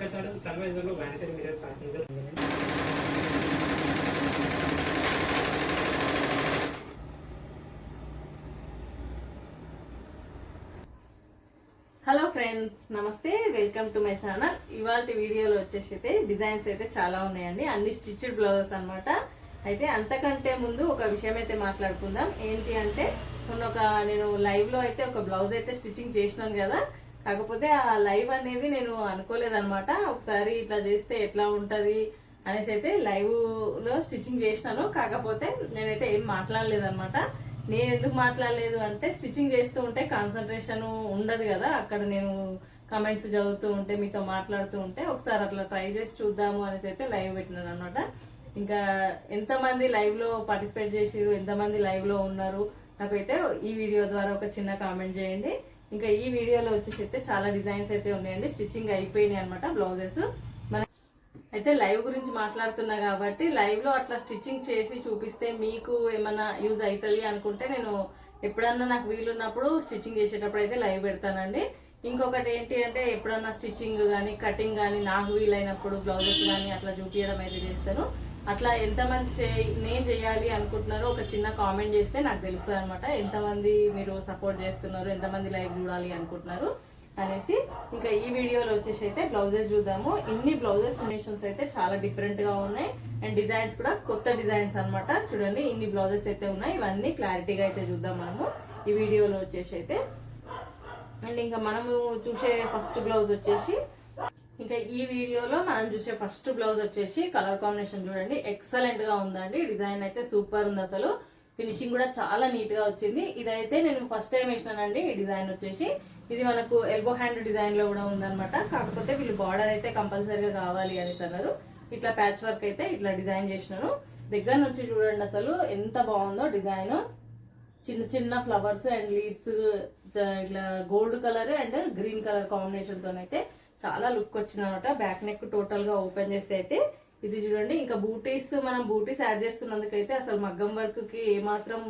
Vanity mirror passenger hello friends నమస్తే welcome to my channel. ఇవాళ వీడియోలో వచ్చేసి అయితే డిజైన్స్ అయితే చాలా ఉన్నాయండి. అన్ని స్టిచ్డ్ బ్లౌజెస్ అన్నమాట. అయితే అంతకంటే ముందు ఒక విషయం అయితే మాట్లాడుకుందాం. ఏంటి అంటే మొన్న ఒక నేను లైవ్లో అయితే ఒక బ్లౌజ్ అయితే స్టిచ్చింగ్ చేసినాను కదా. కాకపోతే ఆ లైవ్ అనేది నేను అనుకోలేదన్నమాట. ఒకసారి ఇట్లా చేస్తే ఎట్లా ఉంటుంది అనేసి అయితే లైవ్లో స్టిచ్చింగ్ చేసినాను. కాకపోతే నేనైతే ఏం మాట్లాడలేదనమాట నేను ఎందుకు మాట్లాడలేదు అంటే స్టిచ్చింగ్ చేస్తూ ఉంటే కాన్సన్ట్రేషన్ ఉండదు కదా. అక్కడ నేను కమెంట్స్ చదువుతూ ఉంటే మీతో మాట్లాడుతూ ఉంటే ఒకసారి అట్లా ట్రై చేసి చూద్దాము అనేసి అయితే లైవ్ పెట్టినాను అనమాట ఇంకా ఎంతమంది లైవ్లో పార్టిసిపేట్ చేసిరు ఎంతమంది లైవ్లో ఉన్నారు నాకైతే ఈ వీడియో ద్వారా ఒక చిన్న కామెంట్ చేయండి. ఇంకా ఈ వీడియోలో వచ్చేసి అయితే చాలా డిజైన్స్ అయితే ఉన్నాయండి. స్టిచ్చింగ్ అయిపోయినాయి అనమాట బ్లౌజెస్. మన అయితే లైవ్ గురించి మాట్లాడుతున్నా కాబట్టి లైవ్లో అట్లా స్టిచ్చింగ్ చేసి చూపిస్తే మీకు ఏమైనా యూజ్ అవుతుంది అనుకుంటే నేను ఎప్పుడన్నా నాకు వీలున్నప్పుడు స్టిచ్చింగ్ చేసేటప్పుడు అయితే లైవ్ పెడతానండి. ఇంకొకటి ఏంటి అంటే ఎప్పుడన్నా స్టిచ్చింగ్ కానీ కటింగ్ కానీ నాకు వీలైనప్పుడు బ్లౌజెస్ కానీ అట్లా చూపించడం అయితే చేస్తాను. అట్లా ఎంతమంది చే నేను చేయాలి అనుకుంటున్నారో ఒక చిన్న కామెంట్ చేస్తే నాకు తెలుస్తుంది అనమాట ఎంతమంది మీరు సపోర్ట్ చేస్తున్నారు ఎంతమంది లైవ్ చూడాలి అనుకుంటున్నారు అనేసి. ఇంకా ఈ వీడియోలో వచ్చేసి అయితే బ్లౌజెస్ చూద్దాము. ఇన్ని బ్లౌజెస్ కాంబినేషన్స్ అయితే చాలా డిఫరెంట్గా ఉన్నాయి. అండ్ డిజైన్స్ కూడా కొత్త డిజైన్స్ అనమాట చూడండి ఇన్ని బ్లౌజెస్ అయితే ఉన్నాయి. ఇవన్నీ క్లారిటీగా అయితే చూద్దాం మనము. ఈ వీడియోలో వచ్చేసి అయితే. అండ్ ఇంకా మనము చూసే ఫస్ట్ బ్లౌజ్ వచ్చేసి ఇంకా ఈ వీడియోలో మనం చూసే ఫస్ట్ బ్లౌజ్ వచ్చేసి కలర్ కాంబినేషన్ చూడండి. ఎక్సలెంట్గా ఉందండి. డిజైన్ అయితే సూపర్ ఉంది అసలు. ఫినిషింగ్ కూడా చాలా నీట్గా వచ్చింది. ఇదైతే నేను ఫస్ట్ టైం వేసినానండి. ఈ డిజైన్ వచ్చేసి ఇది మనకు ఎల్బో హ్యాండ్ డిజైన్లో కూడా ఉందన్నమాట. కాకపోతే వీళ్ళు బార్డర్ అయితే కంపల్సరీగా కావాలి అనేసి అన్నారు. ఇట్లా ప్యాచ్ వర్క్ అయితే ఇట్లా డిజైన్ చేసినాను దగ్గర నుంచి చూడండి అసలు ఎంత బాగుందో డిజైన్. చిన్న చిన్న ఫ్లవర్స్ అండ్ లీవ్స్ ఇట్లా gold colour and green colour combination తోనైతే చాలా లుక్ వచ్చింది అనమాట బ్యాక్ నెక్ టోటల్గా ఓపెన్ చేస్తే అయితే ఇది చూడండి. ఇంకా బూటీస్ మనం బూటీస్ యాడ్ చేస్తున్నందుకైతే అసలు మగ్గం వర్క్కి ఏమాత్రం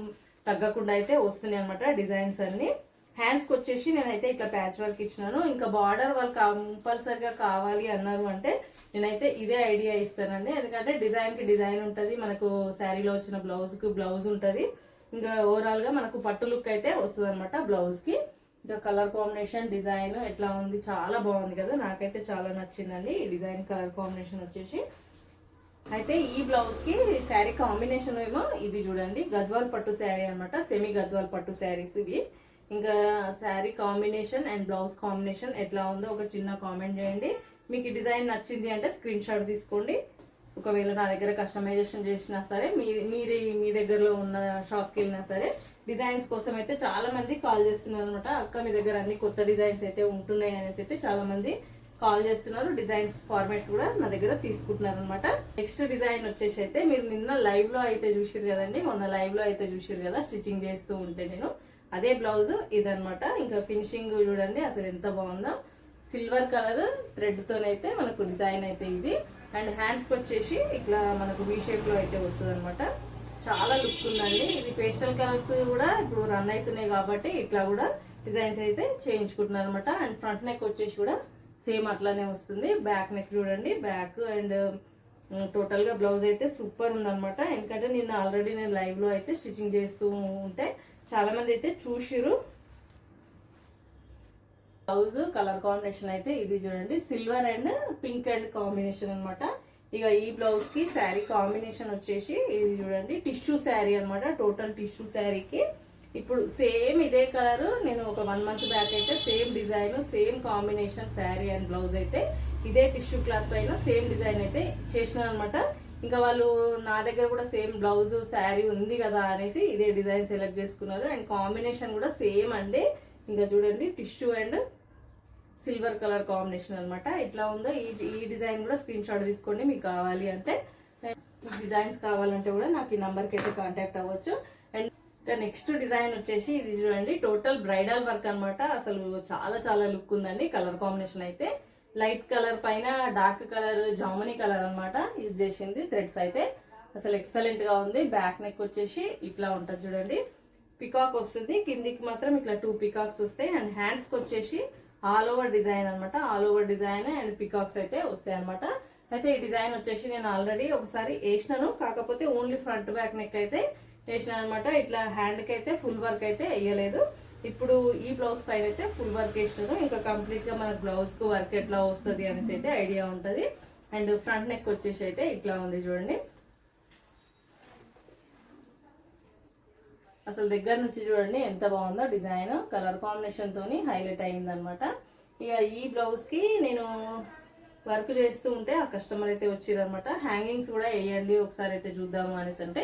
తగ్గకుండా అయితే వస్తున్నాయి అనమాట డిజైన్స్ అన్నీ. హ్యాండ్స్కి వచ్చేసి నేనైతే ఇట్లా ప్యాచ్ వర్క్ ఇచ్చినాను. ఇంకా బార్డర్ వాళ్ళు కంపల్సరిగా కావాలి అన్నారు అంటే నేనైతే ఇదే ఐడియా ఇస్తానండి. ఎందుకంటే డిజైన్కి డిజైన్ ఉంటుంది. మనకు శారీలో వచ్చిన బ్లౌజ్కి బ్లౌజ్ ఉంటుంది. ఇంకా ఓవరాల్గా మనకు పట్టు లుక్ అయితే వస్తుంది అనమాట బ్లౌజ్కి ఇంకా కలర్ కాంబినేషన్ డిజైన్ ఎట్లా ఉంది చాలా బాగుంది కదా. నాకైతే చాలా నచ్చిందండి ఈ డిజైన్ కలర్ కాంబినేషన్ వచ్చేసి. అయితే ఈ బ్లౌజ్కి శారీ కాంబినేషన్ ఏమో ఇది చూడండి గద్వాల్ పట్టు శారీ అన్నమాట సెమీ గద్వాల్ పట్టు శారీస్ ఇది ఇంకా sari combination and blouse combination ఎట్లా ఉందో ఒక చిన్న కామెంట్ చేయండి. మీకు ఈ డిజైన్ నచ్చింది అంటే స్క్రీన్ షాట్ తీసుకోండి. ఒకవేళ నా దగ్గర కస్టమైజేషన్ చేసినా సరే మీ మీరే మీ దగ్గరలో ఉన్న షాప్కి వెళ్ళినా సరే డిజైన్స్ కోసం అయితే చాలా మంది కాల్ చేస్తున్నారు అనమాట అక్క మీ దగ్గర అన్ని కొత్త డిజైన్స్ అయితే ఉంటున్నాయి అనేసి అయితే చాలా మంది కాల్ చేస్తున్నారు. డిజైన్స్ ఫార్మాట్స్ కూడా నా దగ్గర తీసుకుంటున్నారు అనమాట నెక్స్ట్ డిజైన్ వచ్చేసి అయితే మీరు నిన్న లైవ్లో అయితే చూసిరు కదండి. మొన్న లైవ్లో అయితే చూసిరు కదా స్టిచ్చింగ్ చేస్తూ ఉంటే నేను. అదే బ్లౌజ్ ఇదనమాట ఇంకా ఫినిషింగ్ చూడండి అసలు ఎంత బాగుందో. సిల్వర్ కలర్ థ్రెడ్ తోనైతే మనకు డిజైన్ అయితే ఇది. అండ్ హ్యాండ్స్కి వచ్చేసి ఇట్లా మనకు వీ షేప్లో అయితే వస్తుంది అనమాట చాలా లుక్ ఉందండి. ఇది పేస్టల్ కలర్స్ కూడా ఇప్పుడు రన్ అవుతున్నాయి కాబట్టి ఇట్లా కూడా డిజైన్స్ అయితే చేయించుకుంటున్నారు అనమాట అండ్ ఫ్రంట్ నెక్ వచ్చేసి కూడా సేమ్ అట్లానే వస్తుంది. బ్యాక్ నెక్ చూడండి. బ్యాక్ అండ్ టోటల్గా బ్లౌజ్ అయితే సూపర్ ఉందనమాట ఎందుకంటే నేను ఆల్రెడీ నేను లైవ్లో అయితే స్టిచ్చింగ్ చేస్తూ ఉంటే చాలామంది అయితే చూసిరు బ్లౌజ్ కలర్ కాంబినేషన్ అయితే ఇది చూడండి. Silver and pink and combination అనమాట ఇక ఈ బ్లౌజ్కి శారీ కాంబినేషన్ వచ్చేసి ఇది చూడండి. టిష్యూ శారీ అనమాట టోటల్ టిష్యూ శారీకి ఇప్పుడు సేమ్ ఇదే కలర్ నేను ఒక వన్ మంత్ బ్యాక్ అయితే same design same combination sari and blouse అయితే ఇదే టిష్యూ క్లాత్ పైన సేమ్ డిజైన్ అయితే చేసిన అనమాట ఇంకా వాళ్ళు నా దగ్గర కూడా సేమ్ బ్లౌజ్ శారీ ఉంది కదా అనేసి ఇదే డిజైన్ సెలెక్ట్ చేసుకున్నారు. అండ్ కాంబినేషన్ కూడా సేమ్ అండి. ఇంకా చూడండి tissue and silver colour combination అనమాట ఇట్లా ఉందో ఈ ఈ డిజైన్ కూడా స్క్రీన్ షాట్ తీసుకోండి మీకు కావాలి అంటే. డిజైన్స్ కావాలంటే కూడా నాకు ఈ నంబర్కి అయితే కాంటాక్ట్ అవ్వచ్చు. అండ్ ఇంకా నెక్స్ట్ డిజైన్ వచ్చేసి ఇది చూడండి టోటల్ బ్రైడల్ వర్క్ అనమాట అసలు చాలా చాలా లుక్ ఉందండి కలర్ కాంబినేషన్ అయితే. లైట్ కలర్ పైన డార్క్ కలర్ జామనీ కలర్ అనమాట యూజ్ చేసింది థ్రెడ్స్ అయితే. అసలు ఎక్సలెంట్గా ఉంది. బ్యాక్ నెక్ వచ్చేసి ఇట్లా ఉంటుంది చూడండి. పికాక్ వస్తుంది కిందికి మాత్రం ఇట్లా టూ పికాక్స్ వస్తాయి. అండ్ హ్యాండ్స్కి వచ్చేసి ఆల్ ఓవర్ డిజైన్ అనమాట all over design and peacocks అయితే వస్తాయి అనమాట అయితే ఈ డిజైన్ వచ్చేసి నేను ఆల్రెడీ ఒకసారి వేసినాను. కాకపోతే ఓన్లీ ఫ్రంట్ బ్యాక్ నెక్ అయితే వేసినాను అనమాట ఇట్లా హ్యాండ్కి అయితే ఫుల్ వర్క్ అయితే వేయలేదు. ఇప్పుడు ఈ బ్లౌజ్ పైన అయితే ఫుల్ వర్క్ వేసినాను. ఇంకా కంప్లీట్గా మన బ్లౌజ్కు వర్క్ ఎట్లా వస్తుంది అనేసి అయితే ఐడియా ఉంటుంది. అండ్ ఫ్రంట్ నెక్ వచ్చేసి అయితే ఇట్లా ఉంది చూడండి. అసలు దగ్గర నుంచి చూడండి ఎంత బాగుందో డిజైన్ కలర్ కాంబినేషన్ తోని హైలైట్ అయింది అనమాట ఇక ఈ బ్లౌజ్కి నేను వర్క్ చేస్తూ ఉంటే ఆ కస్టమర్ అయితే వచ్చిరనమాట హ్యాంగింగ్స్ కూడా వేయండి ఒకసారి అయితే చూద్దాము అనేసి అంటే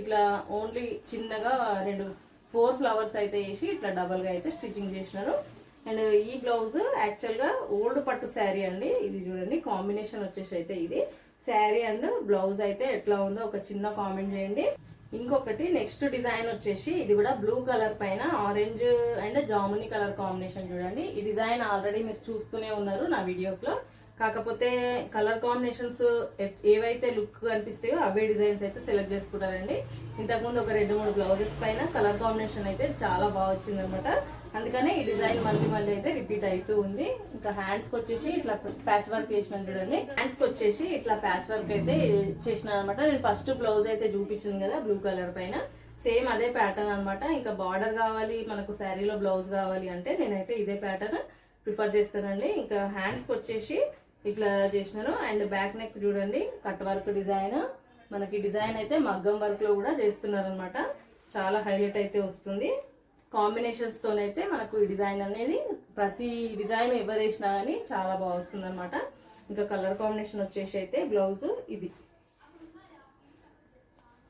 ఇట్లా ఓన్లీ చిన్నగా రెండు ఫోర్ ఫ్లవర్స్ అయితే వేసి ఇట్లా డబల్గా అయితే స్టిచ్చింగ్ చేసినారు. అండ్ ఈ బ్లౌజ్ యాక్చువల్గా ఓల్డ్ పట్టు శారీ అండి. ఇది చూడండి కాంబినేషన్ వచ్చేసి అయితే ఇది. శారీ అండ్ బ్లౌజ్ అయితే ఎట్లా ఉందో ఒక చిన్న కామెంట్ చేయండి. ఇంకొకటి నెక్స్ట్ డిజైన్ వచ్చేసి ఇది కూడా బ్లూ కలర్ పైన ఆరెంజ్ అండ్ జాముని కలర్ కాంబినేషన్ చూడండి. ఈ డిజైన్ ఆల్రెడీ మీరు చూస్తూనే ఉన్నారు నా వీడియోస్లో కాకపోతే కలర్ కాంబినేషన్స్ ఏవైతే లుక్ కనిపిస్తాయో అవే డిజైన్స్ అయితే సెలెక్ట్ చేసుకుంటారండి. ఇంతకుముందు ఒక రెండు మూడు బ్లౌజెస్ పైన కలర్ కాంబినేషన్ అయితే చాలా బాగా వచ్చిందనమాట. అందుకనే ఈ డిజైన్ మళ్ళీ మళ్ళీ అయితే రిపీట్ అవుతూ ఉంది. ఇంకా హ్యాండ్స్కి వచ్చేసి ఇట్లా ప్యాచ్ వర్క్ చేసిన చూడండి. హ్యాండ్స్కి వచ్చేసి ఇట్లా ప్యాచ్ వర్క్ అయితే చేసిన అనమాట నేను ఫస్ట్ బ్లౌజ్ అయితే చూపించింది కదా బ్లూ కలర్ పైన. సేమ్ అదే ప్యాటర్న్ అన్నమాట. ఇంకా బార్డర్ కావాలి మనకు శారీలో బ్లౌజ్ కావాలి అంటే నేనైతే ఇదే ప్యాటర్న్ ప్రిఫర్ చేస్తానండి. ఇంకా హ్యాండ్స్కి వచ్చేసి ఇట్లా చేసినాను. అండ్ బ్యాక్ నెక్ చూడండి కట్ వర్క్ డిజైన్ మనకి డిజైన్ అయితే మగ్గం వర్క్లో కూడా చేస్తున్నారనమాట చాలా హైలైట్ అయితే వస్తుంది. కాంబినేషన్స్తోనైతే మనకు ఈ డిజైన్ అనేది ప్రతి డిజైన్ ఎవరు వేసినా కానీ చాలా బాగా వస్తుంది అనమాట ఇంకా కలర్ కాంబినేషన్ వచ్చేసి అయితే బ్లౌజ్ ఇది.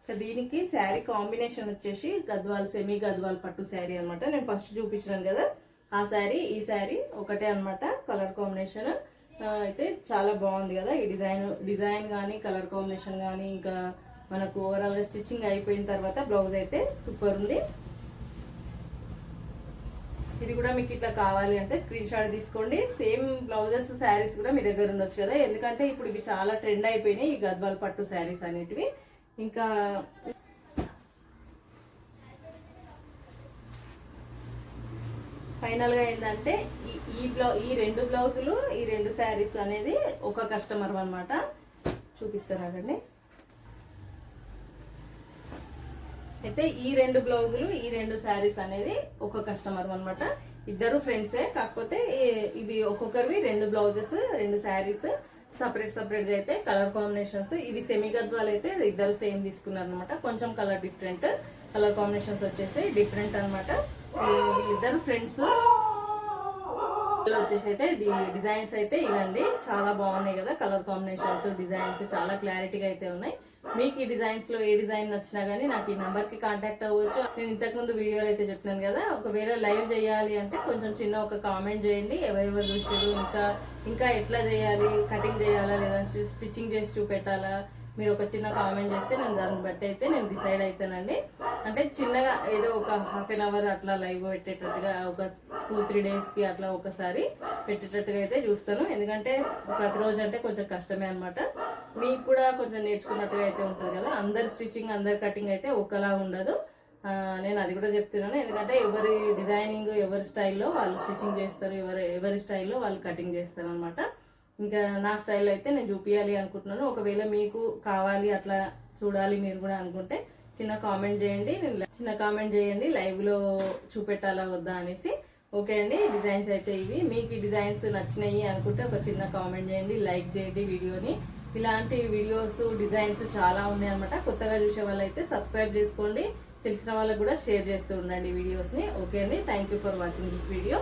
దీనికి శారీ కాంబినేషన్ వచ్చేసి గద్వాల్ సెమీ గద్వాల్ పట్టు శారీ అనమాట నేను ఫస్ట్ చూపించినాను కదా ఆ శారీ ఈ శారీ ఒకటే అనమాట కలర్ కాంబినేషన్. అయితే చాలా బాగుంది కదా ఈ డిజైన్ డిజైన్ కానీ కలర్ కాంబినేషన్ కానీ ఇంకా మనకు ఓవరాల్ స్టిచ్చింగ్ అయిపోయిన తర్వాత బ్లౌజ్ అయితే సూపర్ ఉంది. ఇది కూడా మీకు ఇట్లా కావాలి అంటే స్క్రీన్ షాట్ తీసుకోండి. సేమ్ బ్లౌజెస్ శారీస్ కూడా మీ దగ్గర ఉండొచ్చు కదా. ఎందుకంటే ఇప్పుడు ఇవి చాలా ట్రెండ్ అయిపోయినాయి ఈ గద్వాల్ పట్టు శారీస్ అనేటివి. ఇంకా ఫైనల్గా ఏంటంటే ఈ- ఈ బ్లౌ ఈ రెండు బ్లౌజులు ఈ రెండు శారీస్ అనేది ఒక కస్టమర్ అన్నమాట చూపిస్తానండి అయితే ఈ రెండు బ్లౌజులు ఈ రెండు శారీస్ అనేది ఒక కస్టమర్ అనమాట ఇద్దరు ఫ్రెండ్సే కాకపోతే ఇవి ఒక్కొక్కరివి రెండు బ్లౌజెస్ రెండు శారీస్ సపరేట్ సపరేట్గా అయితే కలర్ కాంబినేషన్స్ ఇవి సెమీ గద్వాలు అయితే ఇద్దరు సేమ్ తీసుకున్నారు అనమాట కొంచెం కలర్ డిఫరెంట్ కలర్ కాంబినేషన్స్ వచ్చేసి డిఫరెంట్ అనమాట ఇద్దరు ఫ్రెండ్స్ వచ్చేసి అయితే డిజైన్స్ అయితే ఇవండి. చాలా బాగున్నాయి కదా కలర్ కాంబినేషన్స్ డిజైన్స్ చాలా క్లారిటీగా అయితే ఉన్నాయి. మీకు ఈ డిజైన్స్లో ఏ డిజైన్ నచ్చినా కానీ నాకు ఈ నంబర్కి కాంటాక్ట్ అవ్వచ్చు. నేను ఇంతకుముందు వీడియోలు అయితే చెప్తున్నాను కదా ఒకవేళ లైవ్ చేయాలి అంటే కొంచెం చిన్న ఒక కామెంట్ చేయండి. ఎవరెవరు చూసారు ఇంకా ఇంకా ఎట్లా చేయాలి కటింగ్ చేయాలా లేదా స్టిచ్చింగ్ చేసి చూపెట్టాలా మీరు ఒక చిన్న కామెంట్ చేస్తే నేను దాన్ని బట్టి అయితే నేను డిసైడ్ అవుతానండి అంటే చిన్నగా ఏదో ఒక హాఫ్ అన్ అవర్ అట్లా లైవ్ పెట్టేటట్టుగా ఒక టూ త్రీ డేస్కి అట్లా ఒకసారి పెట్టేటట్టుగా అయితే చూస్తాను. ఎందుకంటే ప్రతిరోజు అంటే కొంచెం కష్టమే అనమాట మీకు కూడా కొంచెం నేర్చుకున్నట్టుగా అయితే ఉంటుంది కదా? అందరి స్టిచ్చింగ్ అందరి కటింగ్ అయితే ఒకలా ఉండదు. నేను అది కూడా చెప్తున్నాను. ఎందుకంటే ఎవరి డిజైనింగ్ ఎవరి స్టైల్లో వాళ్ళు స్టిచ్చింగ్ చేస్తారు ఎవరి ఎవరి స్టైల్లో వాళ్ళు కటింగ్ చేస్తారు అనమాట ఇంకా నా స్టైల్లో అయితే నేను చూపించాలి అనుకుంటున్నాను. ఒకవేళ మీకు కావాలి అట్లా చూడాలి మీరు కూడా అనుకుంటే చిన్న కామెంట్ చేయండి. నేను చిన్న కామెంట్ చేయండి. లైవ్లో చూపెట్టాలా వద్దా అనేసి. ఓకే అండి. డిజైన్స్ అయితే ఇవి. మీకు ఈ డిజైన్స్ నచ్చినాయి అనుకుంటే ఒక చిన్న కామెంట్ చేయండి. లైక్ చేయండి వీడియోని. ఇలాంటి వీడియోస్ డిజైన్స్ చాలా ఉన్నాయి అనమాట కొత్తగా చూసే వాళ్ళైతే సబ్స్క్రైబ్ చేసుకోండి. తెలిసిన వాళ్ళకి కూడా షేర్ చేస్తూ ఉండండి వీడియోస్ని ఓకే అండి? Thank you for watching this video